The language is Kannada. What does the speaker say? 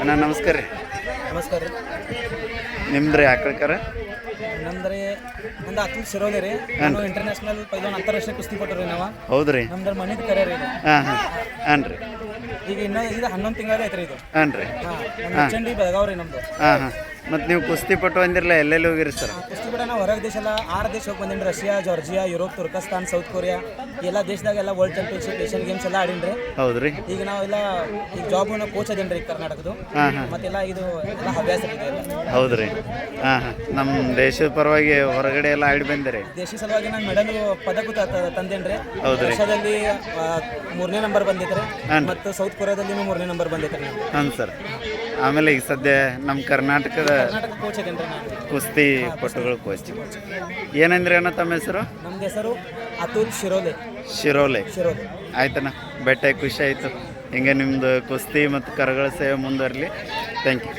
ಅಣ್ಣ ನಮಸ್ಕಾರ ರೀ. ನಮಸ್ಕಾರ ರೀ. ನಿಮ್ದು ರೀ ಆಕಳಕಾರ ನಮ್ದ್ರಿ ನಂದು ಅತುಲ್ ಸಿರೋಲಿ ರೀ. ನಾನು ಇಂಟರ್ನ್ಯಾಷನಲ್ ಪೈಲೋನ್ ಅಂತಾರಾಷ್ಟ್ರೀಯ ಕುಸ್ತಿ ಕೊಟ್ಟರು ರೀ ನಾವು ಹೌದ್ರಿ ನಮ್ದ್ರ ಮನಿದ ಕರೆ ರೀ ಇದು. ಹಾಂ ಹಾಂ. ಹಾಂ ರೀ. ಈಗ ಇನ್ನ ಇದು ಹನ್ನೊಂದು ತಿಂಗಳ ಐತ್ರಿ ಇದು. ಹಾಂ ರೀ. ಹಾಂ ಚಂಡಿ ಬೆಳಗಾವ್ರಿ ನಮ್ದು. ಹಾಂ ಹಾಂ. ಮತ್ತು ನೀವು ಕುಸ್ತಿ ಪಟ್ಟು ಅಂದಿರಲ್ಲ ಎಲ್ಲೆಲ್ಲಿ ಹೋಗಿರಿ ಸರ್? ಆ ಕುಸ್ತಿ ಪಟ್ಟ ನಾವು ಹೊರಗೆ ದೇಶ ಎಲ್ಲ ಆರು ದೇಶ ಹೋಗಿ ಬಂದೀನಿ Russia Georgia Europe Turkestan South Korea. ಎಲ್ಲ ದೇಶದಾಗೆಲ್ಲ ವರ್ಲ್ಡ್ ಚಾಂಪಿಯನ್ಶಿಪ್ ಏಷ್ಯನ್ ಗೇಮ್ಸ್ ಎಲ್ಲ ಆಡಿನ್ರಿ. ಹೌದ್ರಿ. ಹೌದು ರೀ ಈಗ ನಾವೆಲ್ಲ ಈಗ ಜಾಬ್ ನಾವು ಕೋಚ್ ಅದೇನ್ರಿ ಕರ್ನಾಟಕದ್ದು. ಮತ್ತೆಲ್ಲ ಇದು ಎಲ್ಲ ಹವ್ಯಾಸ ಇದೆ ಎಲ್ಲ. ಹೌದು ರೀ ಹಾಂ ಹಾಂ. ನಮ್ಮ ದೇಶದ ಪರವಾಗಿ ಹೊರಗಡೆ ಎಲ್ಲ ಆಡಿ ಬಂದಿರಿ. ದೇಶ ಸಲುವಾಗಿ ನಾನು ಮೆಡಲ್ ಪದಕ ತಂದೇನ್ರಿ. ಹೌದ್ರಿ. ರಷ್ಯಾದಲ್ಲಿ ಮೂರನೇ ನಂಬರ್ ಬಂದೈತ್ರಿ. ಮತ್ತು ಸೌತ್ ಕೊರಿಯಾದಲ್ಲಿ ಮೂರನೇ ನಂಬರ್ ಬಂದಿತ್ತು ರೀ ಹಾಂ ಸರ್. ಆಮೇಲೆ ಈಗ ಸದ್ಯ ನಮ್ಮ ಕರ್ನಾಟಕದ ಕುಸ್ತಿ ಪಟುಗಳು ಕೋಚ್ ಏನಂದ್ರೆ ಅಣ್ಣ ತಮ್ಮ ಹೆಸರು? ನಮ್ದು ಹೆಸರು ಅತುಲ್ ಶಿರೋಲೆ. ಶಿರೋಲೆ. ಶಿರೋಲೆ. ಆಯ್ತಣ್ಣ ಬೆಟ್ಟ ಖುಷಿ ಆಯಿತು. ಹಿಂಗೆ ನಿಮ್ದು ಕುಸ್ತಿ ಮತ್ತು ಕರಗಳ ಸೇವೆ ಮುಂದುವರಲಿ? Thank you